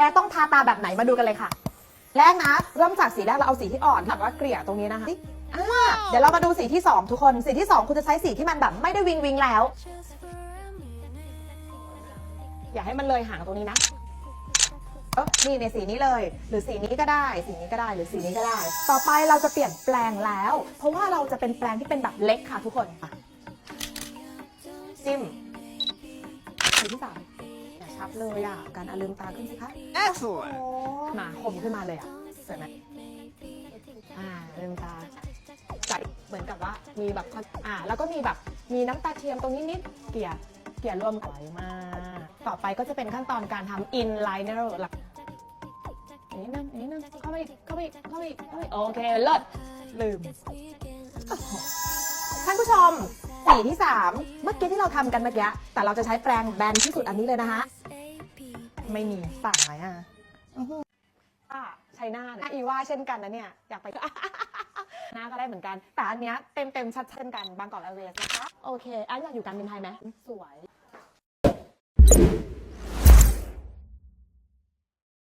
แอร์ต้องทาตาแบบไหนมาดูกันเลยค่ะ แรกนะ เริ่มจากสีแรกเราเอาสีที่อ่อนแบบว่าเกลี่ยตรงนี้นะคะอ่าเดี๋ยวเรามาดูสีที่สองทุกคน สีที่สองคุณจะใช้สีที่มันแบบไม่ได้วิงวิงแล้ว อย่าให้มันเลยห่างตรงนี้นะเออนี่ในสีนี้เลย หรือสีนี้ก็ได้ สีนี้ก็ได้ หรือสีนี้ก็ได้ ต่อไปเราจะเปลี่ยนแปลงแล้ว เพราะว่าเราจะเป็นแปลงที่เป็นแบบเล็กค่ะทุกคนจิ้มสีที่สาม ชับเลยอะ การอาลืมตาขึ้นสิคะ Excellent. โอ้มาคมขึ้นมาเลยอะสวยไหมอ่าลืมตาใสเหมือนกับว่ามีแบบความอ่า แล้วก็มีแบบมีน้ำตาเทียมตรงนี้นิดเกลี่ยเกลี่ยรวมก่อยมากต่อไปก็จะเป็นขั้นตอนการทำ inliner หลักนิดนึงนิดนึงเข้าไปอีกเข้าไปอีกเข้าไปอีกเข้าไปอีกโอเคเลิศลืมท่านผู้ชมสีที่ 3 เมื่อกี้ที่เราทำกันเมื่อกี้แต่เราจะใช้แปรงแบนที่สุดอันนี้เลยนะคะ ไม่มีสายอะอะชัยนาทอีว่าเช่นกันนะเนี่ย อยากไปหน้าก็ได้เหมือนกัน แต่อันเนี้ยเต็มเต็มชัดเช่นกันบางกอกแอร์เวย์นะคะ โอเคอันอยากอยู่การบินไทยไหมสวย